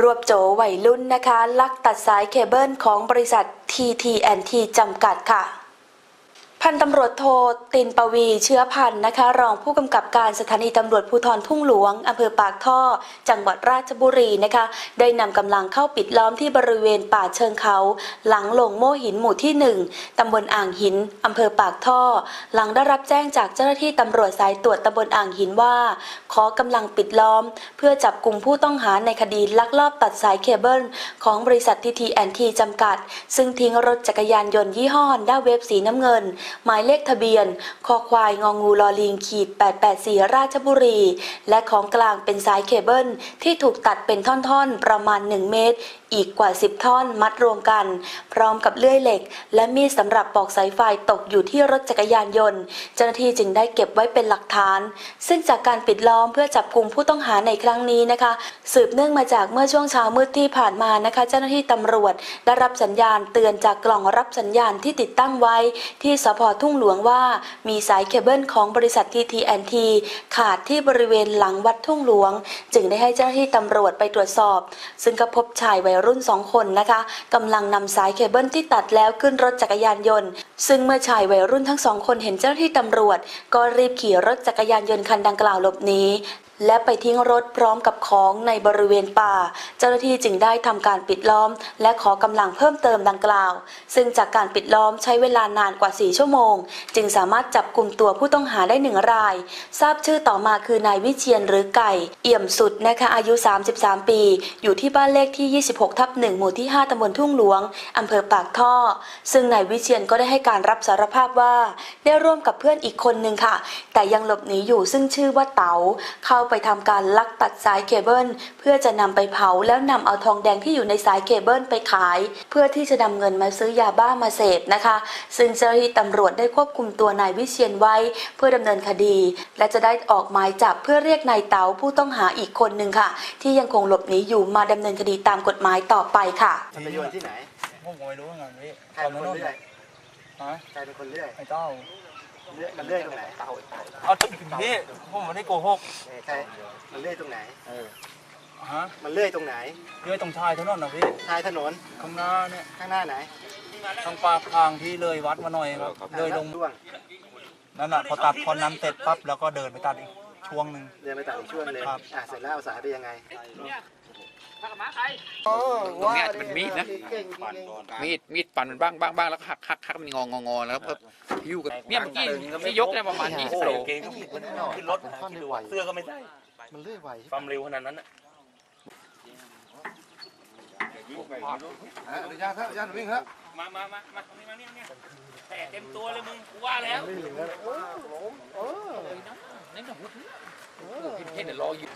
รวบโจวัยรุ่นนะคะ ลักตัดสายเคเบิลของบริษัท TT&T จำกัดค่ะ พันตำรวจโทตินปวีเชื้อพันธ์นะคะ รองผู้กำกับการสถานีตำรวจภูธรทุ่งหลวงอำเภอปากท่อ จังหวัดราชบุรีนะคะ ได้นำกำลังเข้าปิดล้อมที่บริเวณป่าเชิงเขา หลังลงโม่หินหมู่ที่หนึ่งตำบลอ่างหินอำเภอปากท่อ หลังได้รับแจ้งจากเจ้าหน้าที่ตำรวจสายตรวจตำบลอ่างหินว่า ขอกำลังปิดล้อม เพื่อจับกลุ่มผู้ต้องหาในคดีลักลอบตัดสายเคเบิล ของบริษัททีทีแอนทีจำกัด ซึ่งทิ้งรถจักรยานยนต์ยี่ห้อฮอนด้าเวฟสีน้ำเงินหมายเลขทะเบียน คอควายงองูลอลิงขีด 884 ราชบุรี และของกลางเป็นสายเคเบิลที่ถูกตัดเป็นท่อนๆ ประมาณ 1 เมตร อีกกว่า 10 ท่อนมัดรวมกัน พร้อมกับเลื่อยเหล็ก และมีดสำหรับปอกสายไฟตกอยู่ที่รถจักรยานยนต์ เจ้าหน้าที่จึงได้เก็บไว้เป็นหลักฐาน ซึ่งจากการปิดล้อมเพื่อจับกลุ่มผู้ต้องหาในครั้งนี้นะคะ สืบเนื่องมาจากเมื่อช่วงเช้ามืดที่ผ่านมานะคะ เจ้าหน้าที่ตำรวจได้รับสัญญาณเตือนจากกล่องรับสัญญาณที่ติดตั้งไว้ที่สพทุ่งหลวงว่ามีสายเคเบิลของบริษัท TTNT ขาดที่บริเวณหลังวัดทุ่งหลวง จึงได้ให้เจ้าหน้าที่ตำรวจไปตรวจสอบ ซึ่งก็พบชายวัยรุ่นสองคนนะคะกำลังนำสายเคเบิลที่ตัดแล้วขึ้นรถจักรยานยนต์ ซึ่งเมื่อชายวัยรุ่นทั้งสองคนเห็นเจ้าหน้าที่ตำรวจ ก็รีบขี่รถจักรยานยนต์คันดังกล่าวหลบหนี และไปทิ้งรถพร้อมกับของในบริเวณป่า เจ้าหน้าที่จึงได้ทำการปิดล้อม และขอกำลังเพิ่มเติมดังกล่าว ซึ่งจากการปิดล้อมใช้เวลานานกว่า 4 ชั่วโมง จึงสามารถจับกลุ่มตัวผู้ต้องหาได้หนึ่งราย ทราบชื่อต่อมาคือนายวิเชียนหรือไก่ เอี่ยมสุดนะคะอายุ 33 ปี อยู่ที่บ้านเลขที่ 26 ทับ1หมู่ที่ 5ตำบลทุ่งหลวงอำเภอปากท่อ ซึ่งนายวิเชียนก็ได้ให้การรับสารภาพว่า ได้ร่วมกับเพื่อนอีกคนหนึ่งค่ะ แต่ยังหลบหนีอยู่ซึ่งชื่อว่าเต๋าเข้าไปทำการลักตัดสายเคเบิลเพื่อจะนำไปเผาแล้วนำเอาทองแดงที่อยู่ในสายเคเบิลไปขาย เพื่อที่จะนำเงินมาซื้อยาบ้ามาเสพนะคะ ซึ่งเจ้าหน้าที่ตำรวจได้ควบคุมตัวนายวิเชียนไว้ เพื่อดำเนินคดี และจะได้ออกหมายจับเพื่อเรียกนายเต๋าผู้ต้องหาอีกคนหนึ่งค่ะ ที่ยังคงหลบหนีอยู่มาดำเนินคดีตามกฎหมายต่อไปค่ะมันไปโยนที่ไหนผมก็ไม่รู้เหมือนกันพี่ใครเป็นคนเลื่อยฮะใครเป็นคนเลื่อยไอ้เต้าเลื่อย มันเลื่อยตรงไหนเอาพี่ผมไม่ได้โกหกเออใครมันเลื่อยตรงไหนฮะมันเลื่อยตรงไหนเรื่อยตรงชายถนนนะพี่ท้ายถนนข้างหน้าเนี่ยข้างหน้าไหนทางปากทางที่เลยวัดมาหน่อยครับเลยลงช่วงนั่นน่ะพอตัดพอนั้นเสร็จปั๊บแล้วก็เดินไปตัดอีกช่วงหนึ่งเดินไปตัดอีกช่วงเลยครับอะเสร็จแล้วเอาสายไปยังไงตรงเนี้ยมันมีดนะเก่งจริงมีดมีดฟันมันบ้างบ้างบ้างแล้วก็หักหักหักมันงองงอแล้วก็ หิ้วกันเนี่ยเมื่อกี้ที่ยกได้ประมาณยี่สิบโลเกงก็ผิดมันขึ้นรถเป็นท่อนไวเสื้อก็ไม่ใส่มันเลื่อยไวความเร็วขนาดนั้นน่ะอนุญาตครับอนุญาตวิ่งครับมามามามานี่มาเนี่ยเนี่ยแต่เต็มตัวเลยมึงกูว่าแล้วนี่หนูเห็นเห็นเดี๋ยวรออยู่